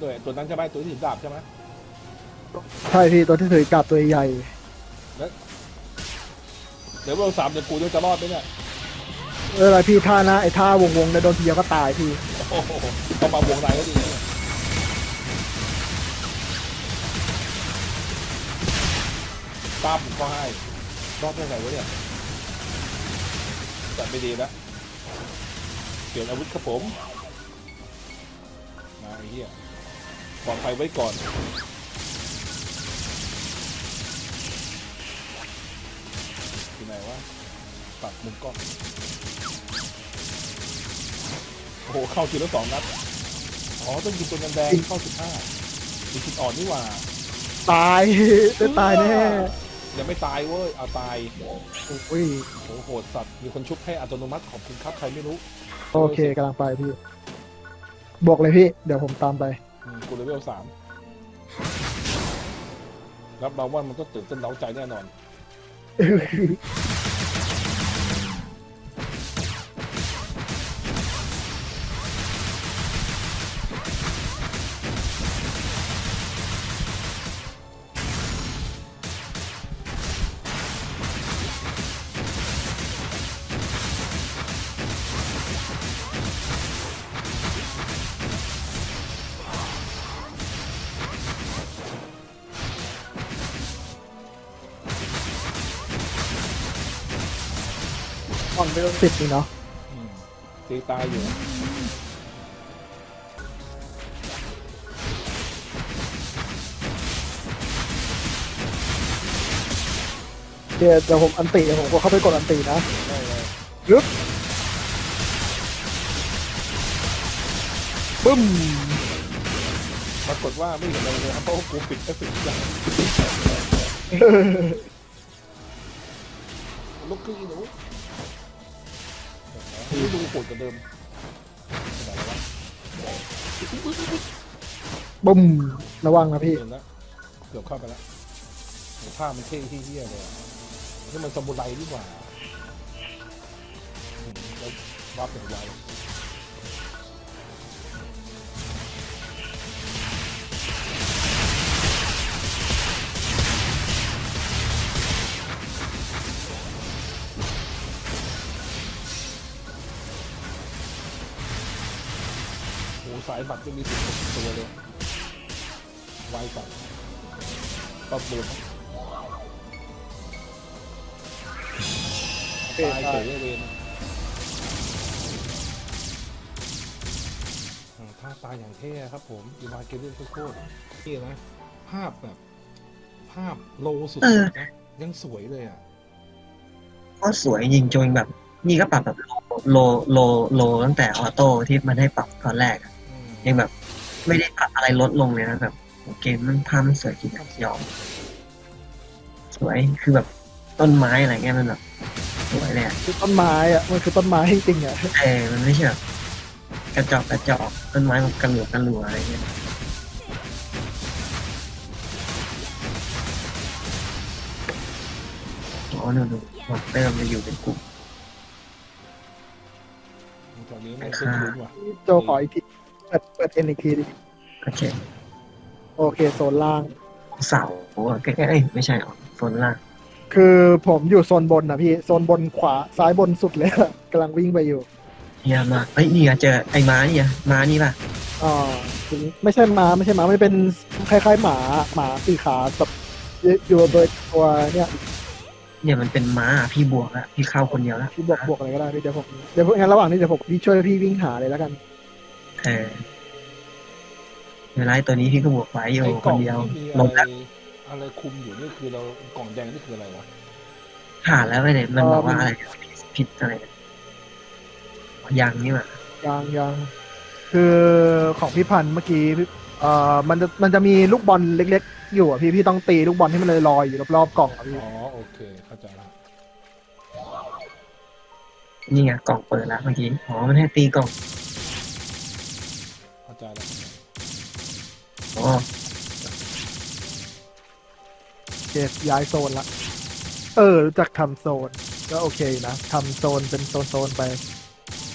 ถือดาบด้วยตัวนั้นใช่ไหมตัวที่ถือดาบใช่ไหมใช่พี่ตัวที่ถือดาบตัวใหญ่เดี๋ยวเราสามเดี๋ยวกูจะรอดไหมเนี่ยเอออะไรพี่ท่านะไอ้ท่าวงวงๆในโดนทีเดียวก็ตายพี่โอ้โหต้องมาวงในก็ดีเนี่ยตามผมก็ให้รอดได้ไงวะเนี่ยจัดไม่ดีแล้วเปลี่ยนอาวุธครับผมมาไอ้เหี้ย ปลอดภัยไว้ก่อนที่ไหนวะปรับมุมกล้องโอ้โหเข้าทีละสองนัดอ๋อต้องยิงตัวแดงๆเข้าสิบห้ามีจุดอ่อนนี่หว่าตายได้ตายแน่ยังไม่ตายเว้ยเอาตายโอ้ยโอ้โหโหดสัตว์มีคนชุบให้อัตโนมัติขอบคุณครับใครไม่รู้ โอเคกำลังไปพี่บวกเลยพี่ เดี๋ยวผมตามไป อืมกูเลเวลสามรับรองว่ามันต้องตื่นเต้นเร้าใจแน่นอน อ่อนไปสิบนี่เนาะอืมตีตายอยู่เดี๋ยวเดี๋ยวผมอันติเดี๋ยวผมก็เข้าไปกดอันตินะได้เลยยึบบึ้มปรากฏว่าไม่เห็นอะไรเลยครับเพราะว่ากูปิดเอฟเฟกต์ทุกอย่างลุกขึ้นอีหนู นี่ดูโหดกว่าเดิมขนาดไหนวะบึ้มระวังนะพี่ เห็นแล้วเกือบเข้าไปแล้วโหภาพมันเท่ที่เฮี้ยเลยอะนี่มันสมุไรดีกว่าอืมแล้ววับเป็นไว สายบัตรจะมีสิบตัวเลยไวก่อนก็บูนโอเคตายได้เฉยเวนอ่าท่าตายอย่างเท่ครับผมอยู่มาเกลเล่นโคตรๆนี่นะ ภาพแบบ ภาพโลสุดเออๆนะยังสวยเลยอะก็สวยจริงจนแบบ นี่ก็ปรับแบบโลโลโลตั้งแต่ออโต้ที่มันให้ปรับตอนแรกอะอืม ยังแบบ ไม่ได้ปรับอะไรลดลงเลยนะแบบเกมมันภาพมันสวยจริงอะยอมสวยคือแบบต้นไม้อะไรเงี้ยมันแบบสวยเลยอะคือต้นไม้อะมันคือต้นไม้จริงๆอะเออมันไม่ใช่แบบกระจอกกระจอกต้นไม้มันกระหลวกกระหลัวอะไรเงี้ยอ๋อหนูหนูมอนเตอร์มันอยู่เป็นกลุ่ม ตอนนี้ไม่ขึ้นพื้นว่ะ โจขออีกที เปิดเปิดเอ็นอีกทีดิโอเคโอเคโซนล่าง เสาใกล้ๆเอ้ยไม่ใช่หรอกโซนล่างคือผมอยู่โซนบนนะพี่โซนบนขวาซ้ายบนสุดเลยอะกำลังวิ่งไปอยู่เฮียมาเอ้ยนี่อะเจอไอ้ม้านี่อะม้านี่ป่ะอ่าไม่ใช่ม้าไม่ใช่ม้ามันเป็นคล้ายๆหมาหมาสี่ขาแบบอยู่โดยตัวเนี่ยเนี่ยมันเป็นม้าอะพี่บวกอะพี่เข้าคนเดียวแล้วพี่บวกบวกอะไรก็ได้พี่เดี๋ยวผมเดี๋ยวพวกงั้นระหว่างนี้เดี๋ยวผมพี่ช่วยพี่วิ่งหาเลยแล้วกัน เออ เวลาไอ้ตัวนี้พี่ก็บวกไว้อยู่ไอ้คกล่อนงเดียวที่มีลอะงไรแล้วอะไรคุมอยู่นี่คือเรากล่องแดงนี่คืออะไรวะผ่านแล้วไปเนี่ยมันเอ่อบอกว่าอะไรผิดอะไรเนี่ยยังนี่หว่า ยังยังคือของพี่พันธุ์เมื่อกี้พี่เอ่อมันจะมันจะมีลูกบอลเล็ก ๆ อยู่อะพี่พี่ต้องตีลูกบอลให้มันลอยๆอยู่รอบๆกล่องอะพี่อ๋อโอเคเข้าใจละนี่ไงกล่องเปิดแล้วเมื่อกี้ อ๋อ มันให้ตีกล่อง เจสย้ายโซนละ เออ รู้จักทำโซน ก็โอเคอยู่นะทำโซนเป็นโซนๆไป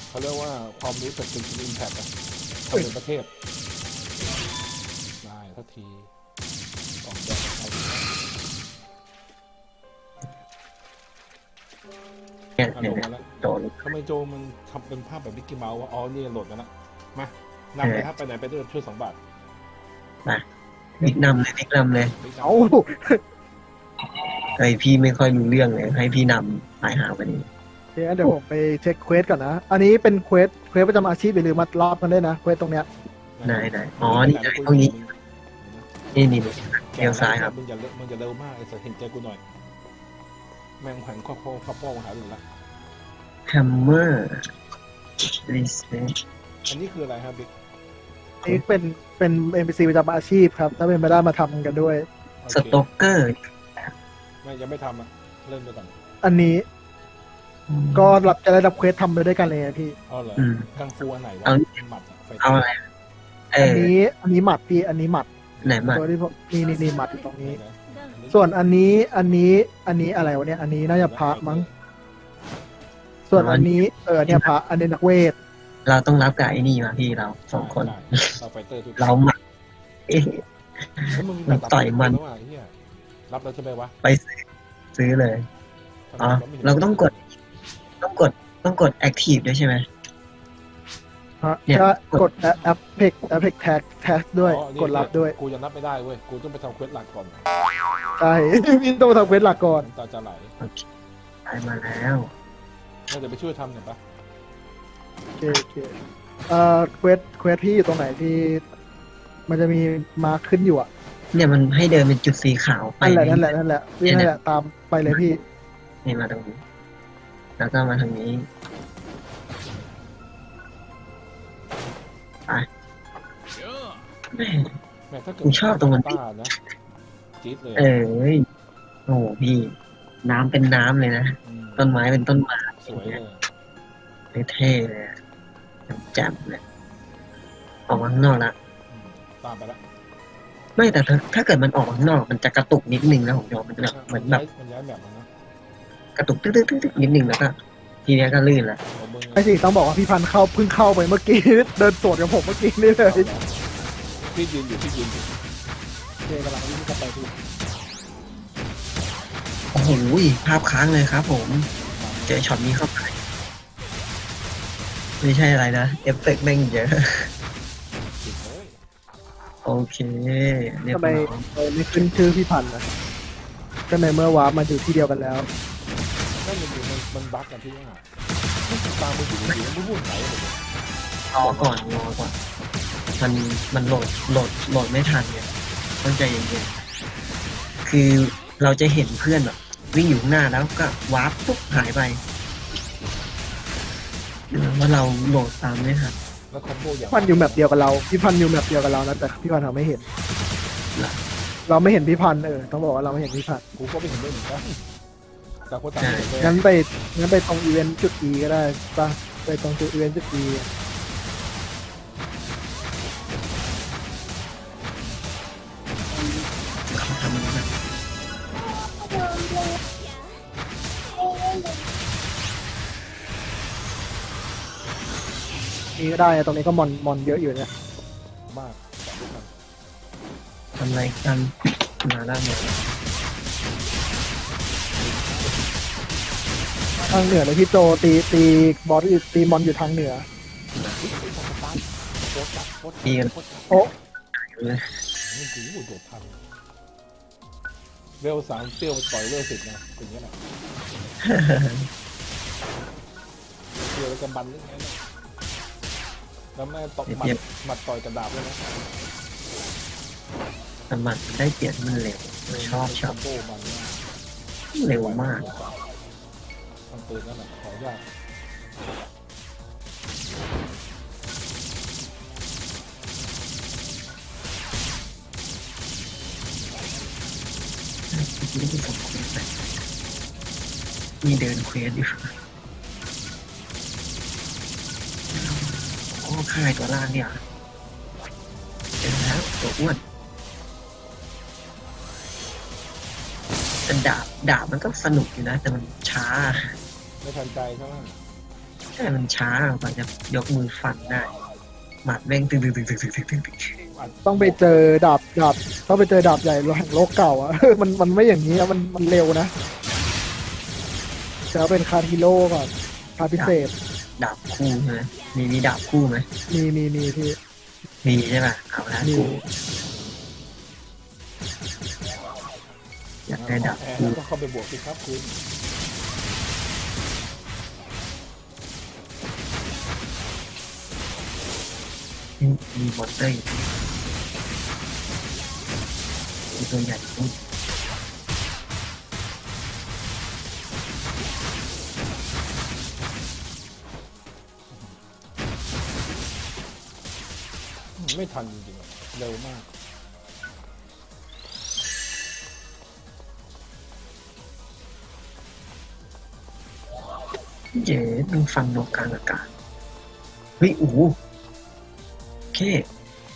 เขาเรียกว่าความรู้จากเป็นอิมแพคอะทำเป็นประเทศษทีกล่องแดงใครเนี่ยอะเนี่ลยงมาแล้วโดนทำไมโจมันทำเป็นภาพแบบมิกกี้เมาส์วะอ๋อนี่โหลดมาแล้วมานำเลยครับไปไหนไปด้วยช่วยสองบาท บิ๊กนำเลยบิ๊กนำเลยบิ๊กนำเอาไอพี่ไม่ค่อยรู้เรื่องเลย ให้พี่นำสายหาวันนี้โอเคงั้นเดี๋ยวผมไปเช็คเควสก่อนนะ อันนี้เป็นเควสเควสประจำอาชีพอย่าลืมมารอบกันด้วยนะเควสตรงเนี้ยไหนไหนอ๋อนี่ไงตรงนี้นี่นี่นี่เลี้ยวซ้ายครับมึงอย่าเร็วมึงอย่าเร็วมากไอ้สัตว์เห็นใจกูหน่อย แม่งแขวนข้อข้อข้อป้องหาอยู่ละแฮมเมอร์รีเซ็ตอันนี้คืออะไรครับบิ๊ก นี่เป็นเป็น NPC ประจำอาชีพครับ ถ้าเป็นไปได้มาทำกันด้วย โอสเคต็อกเกอร์ไม่ยังไม่ทำอะเริ่มไปก่อนอันนี้ก็รับจะได้รับเควสทำไปด้วยกันเลยไงพี่ เอาเหรออืมกังฟูอันไหนวะเอา หมัดอะไฟเอาอะไรเออันอนี้อันนี้หมัดพี่ อันนี้หมัดไหนมา ตัวที่ผมนี่นี่นี่หมัดอยู่ตรงนี้ไหนๆส่วนอันนี้อันนี้อันนี้อะไรวะเนี่ย อันนี้น่าจะพระมั้ง ส่วนอันนี้เออเนี่ยพระอันนี้นักเวท เราต้องรับกับไอ้นี่มาพี่เราสองคน ได้เราไฟเตอร์ทุกเราหมักเอ๊ะเฮ้ยมึงมันต่อยมัน แล้วว่ะไอ้เหี้ยรับแล้วใช่ไหมวะไปซื้อซื้อเลย ทำไมอ๋อไม่ห็นเราก็ต้องกด ต้องกดต้องกด active ด้วยใช่ไหมฮะเนี่ย ก็กกดดแอปเพกแอปเพกแท็กแท็กด้วยอ๋อนี่กดรับด้วยกูยังรับไม่ได้เว้ย กูต้องไปทำเควสหลักก่อนใช่ พี่ต้องทำเควสหลักก่อน น้ำตาจะไหลได้มาแล้ว เราจะไปช่วยทำหน่อยปะ โอเคโอเคเอ่อเควสเควสพี่อยู่ตรงไหนที่ มันจะมีมาร์คขึ้นอยู่อะเนี่ยมันให้เดินเป็นจุดสีขาวไปนั่นแหละนั่นแหละนั่นแหละพี่นั่นแหละตามไปเลยพี่นี่มาตรงนี้ แล้วก็มาทางนี้ไปแม่แม่ถ้าเกิดกูชอบตรงมันต้านะจี๊ดเลยเอ้ยโอ้โหพี่ น้ำเป็นน้ำเลยนะ มต้นไม้เป็นต้นไม้สวยเลย เท่ๆเลยอะแจ่มๆเลยออกมาข้างนอกละอืมตามไปละไม่แต่ถ้าถ้าเกิดมันออกมาข้างนอก มันจะกระตุกนิดนึงนะผมยอมมันจะแบบเหมือนแบบย้ายมันย้ายแบบมันนะกระตุกตึ๊กตึ๊กตึ๊กตึ๊กนิดนึงแล้วก็ทีเนี้ยก็ลื่นละเอามือไอ้สิต้องบอกว่าพี่พันธ์เข้าเพิ่งเข้าไปเมื่อกี้เดินสวนกับผมเมื่อกี้นี่เลยเอาแล้วพี่ยืนอยู่พี่ยืนอยู่โอเคกำลังวิ่งเข้าไปพี่โอ้โหภาพค้างเลยครับ ผม เจอช็อตนี้เข้าไป ไม่ใช่อะไรนะ เอฟเฟกต์แม่งเยอะติดเลยโอเคเรียบทำไมร้อยเออไม่ขึ้นชื่อพี่พันธ์นะก็ในเมื่อวาร์ปมาอยู่ที่เดียวกันแล้ว นั่นมันอยู่มันมันบั๊กกันที่ว่าตามมือถืออยู่มันไม่วุ่นไหนหมดเลยรอก่อนรอก่อน มันมันโหลดโหลดโหลดไม่ทันเนี่ยต้องใจเย็นๆคือเราจะเห็นเพื่อนแบบวิ่งอยู่ข้างหน้าแล้วก็วาร์ปปุ๊บหายไป ว่าเราโหลดตามไม่ทันแล้วคอมโบอย่างพี่พันธ์อยู่แมปเดียวกับเรา พี่พันธ์อยู่แมปเดียวกับเรานะแต่พี่พันธ์เราไม่เห็นเหรอเราไม่เห็นพี่พันธ์เออต้องบอกว่าเราไม่เห็นพี่พันธ์กูก็ไม่เห็นด้วยเหมือนกันแต่คนต่างเห็นเลยงั้นไปงั้นไปตรงอีเวนต์จุด E ก็ได้ป่ะไปตรงจุดอีเวนต์จุด E เข นี้ก็ได้ตรงนี้ก็มอนมอนเยอะอยู่เนี่ยมากแต่ทุกคนทำอะไรกันมาแล้วมาทางเหนือเลยพี่โจตีตีบอสอยู่ตีมอนอยู่ทางเหนือโคตรจัดโคตรดีกันโคตรจัดโอ้เลยมันถือว่าโดดทันเวลสามเตี้ยวต่อยเวลสิบนะเป็นอย่างนี้แหละเตี้ยวแล้วกำบันนึกไงเนี่ย แล้วแม่ตบหมัดหมัดต่อยกระดาบด้วยนะสมัครได้เปลี่ยนมันเร็วชอบชอบคอมโบมันนะเร็วมากทำปืนนั่นแหละขออนุญาตมีเดินเควสอยู่ โอ้ค่ายตัวล่างเนี่ยเจอแล้วตัวอ้วนแต่ดาบดาบมันก็สนุกอยู่นะ แต่มันช้าไม่ทันใจใช่ไหมใช่มันช้ากว่าจะยกมือฟันได้หมัดแม่งตึงตึงตึงตึงตึงตึงตึงอัดต้องไปเจอดาบดาบต้องไปเจอดาบใหญ่แห่งโลกเก่าอะ มันมันไม่อย่างนี้อะมันมันเร็วนะจะเอาเป็นคาร์ทิโลก่อนคาร์พิเศษ ดาบคู่ใช่ไหมมีมีดาบคู่ไหมมีมีมีพี่ มีใช่ป่ะเอาละมีกูอยากได้ดาบแพ้คู่แล้วก็เข้าไปบวกสิครับคุณมีมอนเตอร์อยู่มีตัวใหญ่ปุ๊บ ไม่ทันจริงๆอะเร็วมาก เย้มึงฟังนกกลางอากาศ เฮ้ย โอ้โหโอเค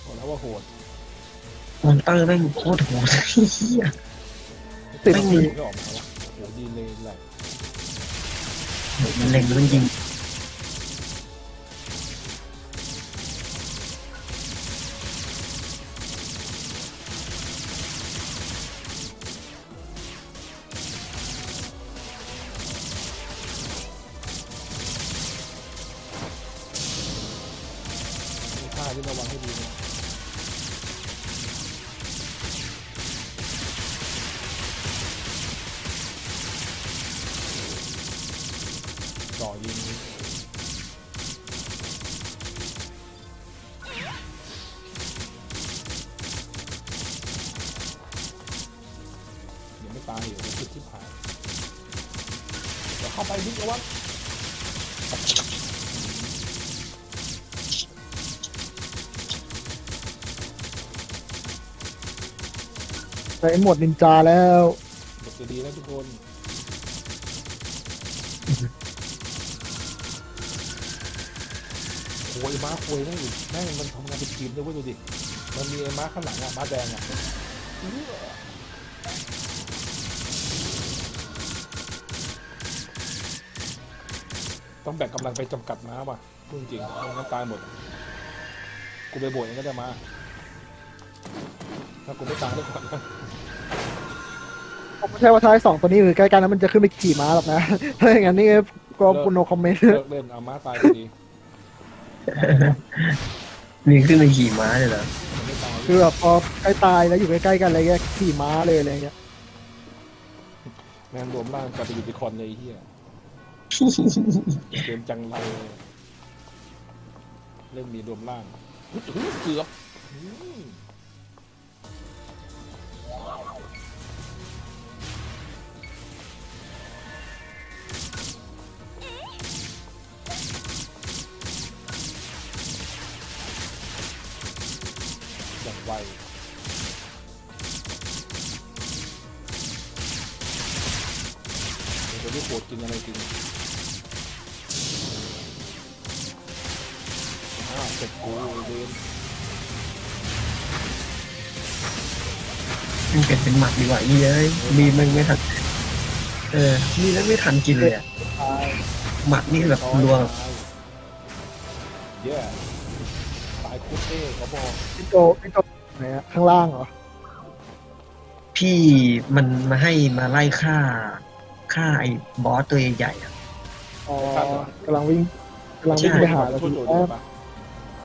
บอกแล้วว่าโหดมอนเตอร์แม่งโคตรโหดเฮียสิบไม่นามีทีไม่ออกมาวะโอ้โหดีเลยแหละมันเล็งแล้วมันยิง ที่ระวังให้ดีนะจ่อยิงยังไม่ตายอยู่คิดที่ผ่านเดี๋ยวเข้าไปบิ๊กเอาวะ ไปหมดนินจาแล้วเด็กจะดีแล้วทุกคนโอ้ยม้าควยนั่งอีกแม่งมันทำงานเป็นทีมด้วยเว้ยดูดิ มันมีไอ้ม้าข้างหลังอะม้าแดงอะต้องแบ่งกำลังไปจำกัดม้าว่ะพูดจริงๆไม่งั้นตายหมด กูไปโบยเองก็ได้มา ถ้ากูไม่ตายได้ก่อนนะผมไม่ใช่ว่าท้ายสองตัวนี้คือใกล้กันแล้วมันจะขึ้นไปขี่ม้าหรอกนะถ้าอย่างนั้นนี่ก็ปุโนคอมเมนต์เลิกเล่นเอาม้าตายพอดีมีขึ้นไปขี่ม้าเลยเหรอมันไม่ตายคือแบบพอใกล้ตายแล้วอยู่ใกล้ๆกันอะไรเงี้ยขี่ม้าเลยอะไรเงี้ยแม่งรวมร่างกลายเป็นยูนิคอร์นเลยไอ้เฮียเกมจังไรเล่นมีรวมร่างเกือบ ไวเดี๋ยวจะรู้โหดกินอะไรกินอ้าวเสร็จกูไอ้เวนมันเปลี่ยนเป็นหมัดดีกว่าอีเอ้ยมีมันไม่ทัน เออ มีแล้วไม่ทันกินเลยอะตายหมัดนี่แบบรัวเย้ตายโคตรเท่เขาบอก พี่โจพี่โจ ไหนอะข้างล่างเหรอ พี่มันมาให้มาไล่ฆ่าฆ่าไอ้บอสตัวใหญ่ๆอะ อ๋อกำลังวิ่งกำลังวิ่งไปหาแล้วช่วยพี่โจแอดีบปะ